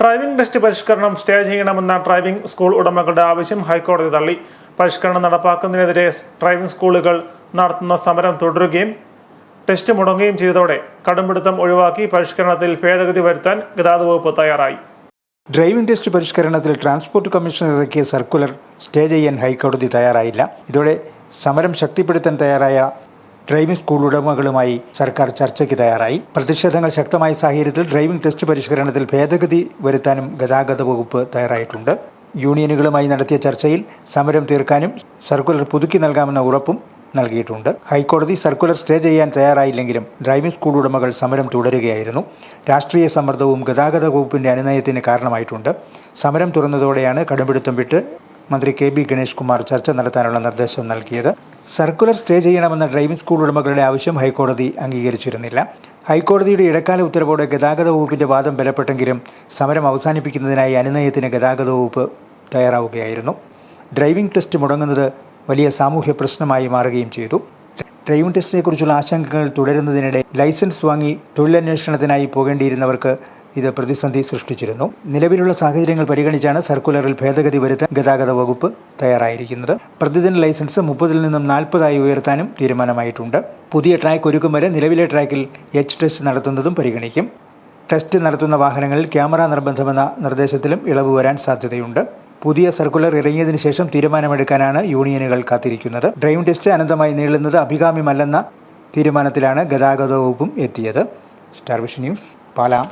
Driving test പരിഷ്കരണം stay ചെയ്യണമെന്ന driving school ഉടമകളുടെ ആവശ്യം ഹൈക്കോടതി തള്ളി. പരിഷ്കരണം നടപ്പാക്കുന്നതിനെതിരെ ഡ്രൈവിംഗ് സ്കൂളുകൾ നടത്തുന്ന സമരം തുടരുകയും ടെസ്റ്റ് മുടങ്ങുകയും ചെയ്തതോടെ കടുംപിടുത്തം ഒഴിവാക്കി പരിഷ്കരണത്തിൽ ഭേദഗതി വരുത്താൻ ഗതാഗത വകുപ്പ് തയ്യാറായി. ഡ്രൈവിംഗ് ടെസ്റ്റ് പരിഷ്കരണത്തിൽ ട്രാൻസ്പോർട്ട് കമ്മീഷണർ ഇറക്കിയ സർക്കുലർ സ്റ്റേ ചെയ്യാൻ ഹൈക്കോടതി തയ്യാറായില്ല. ഇതോടെ സമരം ശക്തിപ്പെടുത്താൻ തയ്യാറായ ഡ്രൈവിംഗ് സ്കൂൾ ഉടമകളുമായി സർക്കാർ ചർച്ചയ്ക്ക് തയ്യാറായി. പ്രതിഷേധങ്ങൾ ശക്തമായ സാഹചര്യത്തിൽ ഡ്രൈവിംഗ് ടെസ്റ്റ് പരിഷ്കരണത്തിൽ ഭേദഗതി വരുത്താനും ഗതാഗത വകുപ്പ് തയ്യാറായിട്ടുണ്ട്. യൂണിയനുകളുമായി നടത്തിയ ചർച്ചയിൽ സമരം തീർക്കാനും സർക്കുലർ പുതുക്കി നൽകാമെന്ന ഉറപ്പും നൽകിയിട്ടുണ്ട്. ഹൈക്കോടതി സർക്കുലർ സ്റ്റേ ചെയ്യാൻ തയ്യാറായില്ലെങ്കിലും ഡ്രൈവിംഗ് സ്കൂൾ ഉടമകൾ സമരം തുടരുകയായിരുന്നു. രാഷ്ട്രീയ സമ്മർദ്ദവും ഗതാഗത വകുപ്പിന്റെ അനുനയത്തിന് കാരണമായിട്ടുണ്ട്. സമരം തുറന്നതോടെയാണ് കടുംപിടുത്തം വിട്ട് മന്ത്രി കെ ബി ഗണേഷ് കുമാർ ചർച്ച നടത്താനുള്ള നിർദ്ദേശം നൽകിയത്. സർക്കുലർ സ്റ്റേ ചെയ്യണമെന്ന ഡ്രൈവിംഗ് സ്കൂൾ ഉടമകളുടെ ആവശ്യം ഹൈക്കോടതി അംഗീകരിച്ചിരുന്നില്ല. ഹൈക്കോടതിയുടെ ഇടക്കാല ഉത്തരവോടെ ഗതാഗത വകുപ്പിന്റെ വാദം ബലപ്പെട്ടെങ്കിലും സമരം അവസാനിപ്പിക്കുന്നതിനായി അനുനയത്തിന് ഗതാഗത വകുപ്പ് തയ്യാറാവുകയായിരുന്നു. ഡ്രൈവിംഗ് ടെസ്റ്റ് മുടങ്ങുന്നത് വലിയ സാമൂഹ്യ പ്രശ്നമായി മാറുകയും ചെയ്തു. ഡ്രൈവിംഗ് ടെസ്റ്റിനെക്കുറിച്ചുള്ള ആശങ്കകൾ തുടരുന്നതിനിടെ ലൈസൻസ് വാങ്ങി തൊഴിലന്വേഷണത്തിനായി പോകേണ്ടിയിരുന്നവർക്ക് ഇത് പ്രതിസന്ധി സൃഷ്ടിച്ചിരുന്നു. നിലവിലുള്ള സാഹചര്യങ്ങൾ പരിഗണിച്ചാണ് സർക്കുലറിൽ ഭേദഗതി വരുത്താൻ ഗതാഗത വകുപ്പ് തയ്യാറായിരിക്കുന്നത്. പ്രതിദിന ലൈസൻസ് മുപ്പതിൽ നിന്നും നാൽപ്പതായി ഉയർത്താനും തീരുമാനമായിട്ടുണ്ട്. പുതിയ ട്രാക്ക് ഒരുക്കും വരെ നിലവിലെ ട്രാക്കിൽ എച്ച് ടെസ്റ്റ് നടത്തുന്നതും പരിഗണിക്കും. ടെസ്റ്റ് നടത്തുന്ന വാഹനങ്ങളിൽ ക്യാമറ നിർബന്ധമെന്ന നിർദ്ദേശത്തിലും ഇളവ് വരാൻ സാധ്യതയുണ്ട്. പുതിയ സർക്കുലർ ഇറങ്ങിയതിനു ശേഷം തീരുമാനമെടുക്കാനാണ് യൂണിയനുകൾ കാത്തിരിക്കുന്നത്. ഡ്രൈവിംഗ് ടെസ്റ്റ് അനന്തമായി നീളുന്നത് അഭികാമ്യമല്ലെന്ന തീരുമാനത്തിലാണ് ഗതാഗത വകുപ്പും എത്തിയത്. Star vision news Palam.